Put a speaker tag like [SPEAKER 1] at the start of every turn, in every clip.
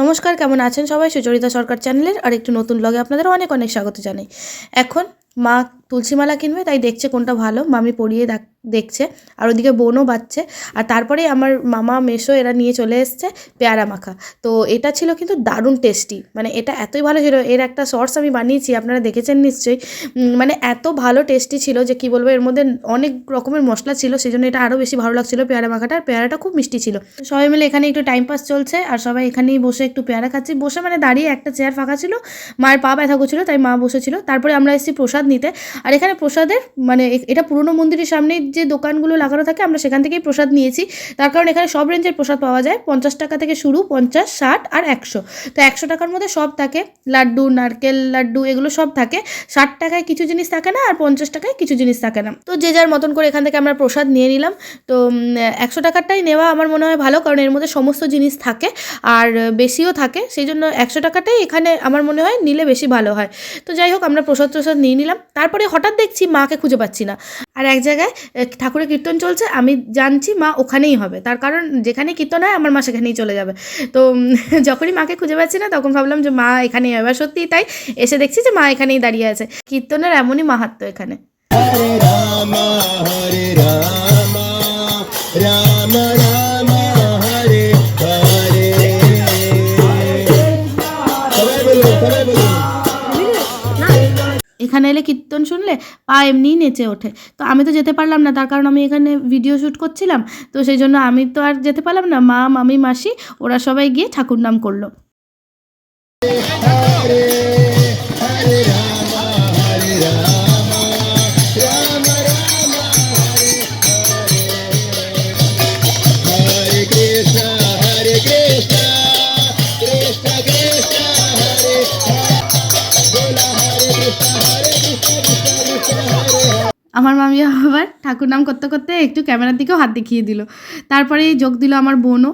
[SPEAKER 1] নমস্কার, কেমন আছেন সবাই? সুচরিতা সরকার চ্যানেলের আর একটু নতুন ব্লগে আপনাদের অনেক অনেক স্বাগত জানাই। এখন মা তুলসীমালা কিনবে, তাই দেখছে কোনটা ভালো, মামি পরিয়ে দেখ- দেখছে, আর ওদিকে বোনও বাচ্ছে, আর তারপরে আমার মামা মেশো এরা নিয়ে চলে এসছে পেয়ারা মাখা। তো এটা ছিল কিন্তু দারুণ টেস্টি মানে এটা এতই ভালো ছিল, এর একটা সর্স আমি বানিয়েছি, আপনারা দেখেছেন নিশ্চয়ই মানে এত ভালো টেস্টি ছিল যে কি বলব, এর মধ্যে অনেক রকমের মশলা ছিল সেই জন্য এটা আরও বেশি ভালো লাগছিল পেয়ারা মাখাটা, আর পেয়ারাটা খুব মিষ্টি ছিল। সবাই মিলে এখানে একটু টাইম পাস চলছে, আর সবাই এখানেই বসে একটু পেয়ারা খাচ্ছি, বসে মানে দাঁড়িয়ে একটা চেয়ার ফাঁকা ছিল, মায়ের পা ব্যথা করছিল, তাই মা বসেছিল, তারপরে আমরা এসেছি প্রসাদ নিতে। আর এখানে প্রসাদের মানে এটা পুরনো মন্দিরের সামনে যে দোকানগুলো লাগানো থাকে, আমরা সেখান থেকেই প্রসাদ নিয়েছি। তার কারণ এখানে সব রেঞ্জের প্রসাদ পাওয়া যায়, পঞ্চাশ টাকা থেকে শুরু, পঞ্চাশ, ষাট আর একশো। তো একশো টাকার মধ্যে সব থাকে। লাড্ডু, নারকেল, লাড্ডু এগুলো সব থাকে। ষাট টাকায় কিছু জিনিস থাকে না, আর পঞ্চাশ টাকায় কিছু জিনিস থাকে না। তো যে যার মতন করে এখান থেকে আমরা প্রসাদ নিয়ে নিলাম। তো একশো টাকারটাই নেওয়া আমার মনে হয় ভালো, কারণ এর মধ্যে সমস্ত জিনিস থাকে, আর বেশিও থাকে। সেই জন্য একশো টাকাটাই এখানে আমার মনে হয় নিলে বেশি ভালো হয়। তো যাই হোক, আমরা প্রসাদ প্রসাদ নিয়ে নিলাম। তারপরে হঠাৎ দেখছি মাকে খুঁজে পাচ্ছি না। আর এক জায়গায় ঠাকুরের কীর্তন চলছে, আমি জানছি মা ওখানেই হবে। তার কারণ যেখানে কীর্তন হয়, আমার মা সেখানেই চলে যাবে। তো যখনই মাকে খুঁজে পাচ্ছি না, তখন ভাবলাম যে মা এখানেই হবে। সত্যিই তাই, এসে দেখছি যে মা এখানেই দাঁড়িয়ে আছে। কীর্তনের এমনই মাহাত্ম এখানে।
[SPEAKER 2] হরে হরে রাম।
[SPEAKER 1] এখানে এলে কীর্তন শুনলে পা এমনিই নেচে ওঠে। তো আমি তো যেতে পারলাম না, তার কারণ আমি এখানে ভিডিও শ্যুট করছিলাম। তো সেই জন্য আমি তো আর যেতে পারলাম না, মা, মামি, মাসি, ওরা সবাই গিয়ে ঠাকুর নাম করল। আমার মামি আবার ঠাকুর নাম করতে করতে একটু ক্যামেরার দিকেও হাত দেখিয়ে দিল। তারপরে যোগ দিল আমার বোনও।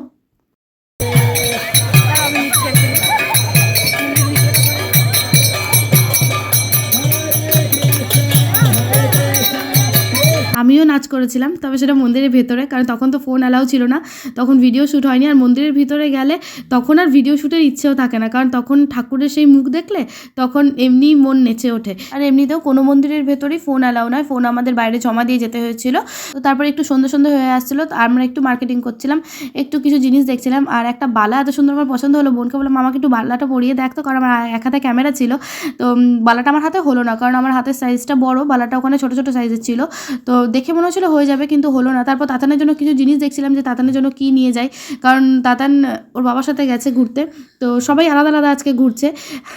[SPEAKER 1] নাচ করেছিলাম, তবে সেটা মন্দিরের ভেতরে, কারণ তখন তো ফোন অ্যালাউ ছিল না। তখন ভিডিও শ্যুট হয়নি, আর মন্দিরের ভিতরে গেলে তখন আর ভিডিও শ্যুটের ইচ্ছেও থাকে না, কারণ তখন ঠাকুরের সেই মুখ দেখলে তখন এমনি মন নেচে ওঠে। আর এমনিতেও কোনো মন্দিরের ভেতরেই ফোন অ্যালাউ নয় ফোন আমাদের বাইরে জমা দিয়ে যেতে হয়েছিল। তো তারপরে একটু সন্ধ্যে সন্ধ্যে হয়ে আসছিল, তো আমরা একটু মার্কেটিং করছিলাম, একটু কিছু জিনিস দেখছিলাম, আর একটা বালা এত সুন্দর আমার পছন্দ হলো, বোনকে বললাম আমাকে একটু বালাটা পরিয়ে দেখতো কারণ আমার এক হাতে ক্যামেরা ছিল। তো বালাটা আমার হাতে হলো না, কারণ আমার হাতের সাইজটা বড়, বালাটা ওখানে ছোটো ছোটো সাইজের ছিল। তো দেখে মনে হচ্ছিল হয়ে যাবে কিন্তু হলো না। তারপর তাতানের জন্য কিছু জিনিস দেখছিলাম যে তাতানের জন্য কি নিয়ে যায়। কারণ তাতান, ওর বাবার সাথে গেছে ঘুরতে। তো সবাই আলাদা আলাদা আজকে ঘুরছে।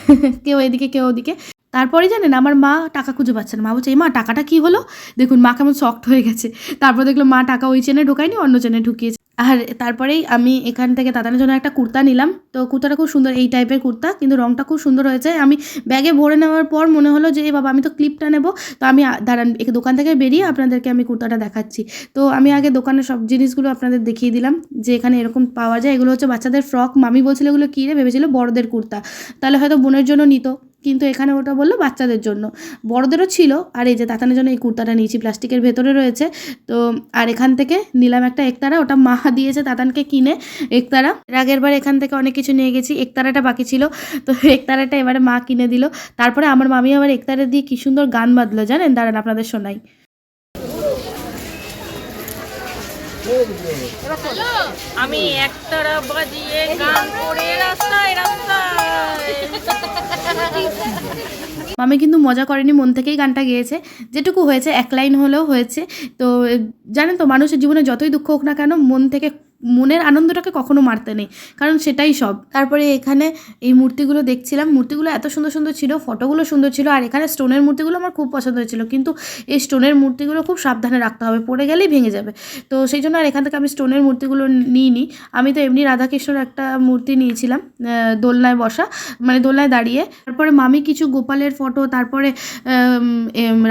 [SPEAKER 1] কেউ এদিকে, কেউ ওদিকে। তারপরেই জানেন, আমার মা টাকা খুঁজে পাচ্ছে না। মা বলছে, এই মা, টাকাটা কী হলো? দেখুন, মা কেমন শক্ট হয়ে গেছে। তারপর দেখল, মা টাকা ওই চেনে ঢোকায়নি, অন্য চেনে ঢুকিয়েছে। আর তারপরেই আমি এখান থেকে দাদানের জন্য একটা কুর্তা নিলাম। তো কুর্তাটা খুব সুন্দর এই টাইপের কুর্তা, কিন্তু রংটা খুব সুন্দর হয়েছে। আমি ব্যাগে ভরে নেওয়ার পর মনে হলো যে বাবা, আমি তো ক্লিপটা নেব। তো আমি দাঁড়ান দোকান থেকে বেরিয়ে আপনাদেরকে আমি কুর্তাটা দেখাচ্ছি। তো আমি আগে দোকানের সব জিনিসগুলো আপনাদের দেখিয়ে দিলাম, যে এখানে এরকম পাওয়া যায়। এগুলো হচ্ছে বাচ্চাদের ফ্রক। মামি বলছিল এগুলো কী রে? ভেবেছিল বড়দের কুর্তা। তাহলে হয়তো বোনের জন্য নিত। কিন্তু এখানে ওটা বলল বাচ্চাদের জন্য। বড়দেরও ছিল, আর এই যে তাতানের জন্য এই কুর্তাটা নিয়েছি, প্লাস্টিকের ভেতরে রয়েছে। তো, আর এখান থেকে নিলাম একটা একতারা, ওটা মা দিয়েছে তাতানকে কিনে একতারা। আগের বার এখান থেকে অনেক কিছু নিয়ে গেছি, একতারাটা বাকি ছিল। তো একতারাটা এবারে মা কিনে দিল। তারপরে আমার মামি আবার একতারা দিয়ে কি সুন্দর গান বাঁধলো জানেন? দাঁড়ান আপনাদের শোনাই।
[SPEAKER 3] আমি একতারা বাজিয়ে গান করে রাস্তায় রাস্তায়।
[SPEAKER 1] মামি কিন্তু মজা করেনি, মন থেকেই গানটা গেয়েছে। যেটুকু হয়েছে, এক লাইন হলেও হয়েছে। তো, জানেন তো, মানুষের জীবনে যতই দুঃখ হোক না কেন, মন থেকে মনের আনন্দটাকে কখনো মারতে নেই। কারণ সেটাই সব। তারপরে এখানে এই মূর্তিগুলো দেখছিলাম। মূর্তিগুলো এত সুন্দর সুন্দর ছিল, ফটোগুলো সুন্দর ছিল, আর এখানে স্টোনের মূর্তিগুলো আমার খুব পছন্দ হয়েছিল। কিন্তু এই স্টোনের মূর্তিগুলো খুব সাবধানে রাখতে হবে, পড়ে গেলেই ভেঙে যাবে। তো সেই জন্য আর এখান থেকে আমি স্টোনের মূর্তিগুলো নিইনি। আমি তো এমনি রাধাকৃষ্ণর একটা মূর্তি নিয়েছিলাম দোলনায় বসা মানে দোলনায় দাঁড়িয়ে। তারপরে মামি কিছু গোপালের ফটো, তারপরে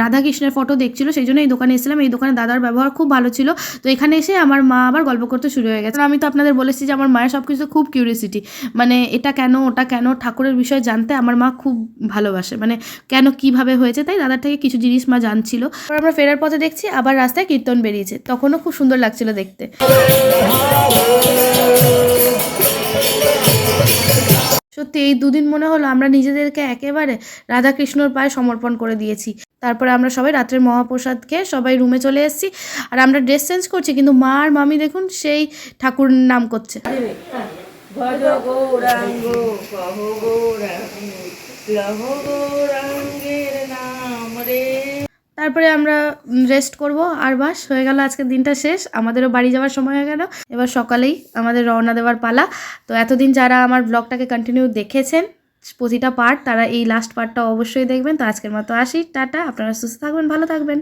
[SPEAKER 1] রাধাকৃষ্ণের ফটো দেখছিল। সেই জন্য এই দোকানে এসেছিলাম। এই দোকানে দাদার ব্যবহার খুব ভালো ছিল। তো এখানে এসে আমার মা আবার গল্প করতে শুরু হয়ে গেছে। আমি তো আপনাদের বলেছি যে আমার মায়ের সব কিছু খুব কিউরিয়াসিটি মানে এটা কেন, ওটা কেন, ঠাকুরের বিষয়ে জানতে আমার মা খুব ভালোবাসে। মানে কেন, কীভাবে হয়েছে তাই দাদার থেকে কিছু জিনিস মা জানছিল। আমরা ফেরার পথে দেখছি আবার রাস্তায় কীর্তন বেরিয়েছে। তখনও খুব সুন্দর লাগছিল দেখতে। সত্যি এই দুদিন মনে হলো আমরা নিজেদেরকে একেবারে রাধাকৃষ্ণর পায়ে সমর্পণ করে দিয়েছি। তারপরে আমরা সবাই রাত্রের মহাপ্রসাদ খেয়ে সবাই রুমে চলে এসেছি। আর আমরা ড্রেস চেঞ্জ করছি, কিন্তু মা আর মামি দেখুন সেই ঠাকুর নাম করছে।
[SPEAKER 3] ভজ গৌরাঙ্গ কহ গৌরাঙ্গ গৌরাঙ্গের নাম রে।
[SPEAKER 1] তারপরে আমরা রেস্ট করব। আর বাস, হয়ে গেল আজকের দিনটা শেষ। আমাদেরও বাড়ি যাওয়ার সময় হয়ে গেল। এবার সকালেই আমাদের রওনা দেওয়ার পালা। তো এতদিন যারা আমার ব্লগটাকে কন্টিনিউ দেখেছেন, প্রতিটা পার্ট তারা এই লাস্ট পার্টটা অবশ্যই দেখবেন। তো আজকের মতো আসি। টাটা। আপনারা সুস্থ থাকবেন, ভালো থাকবেন।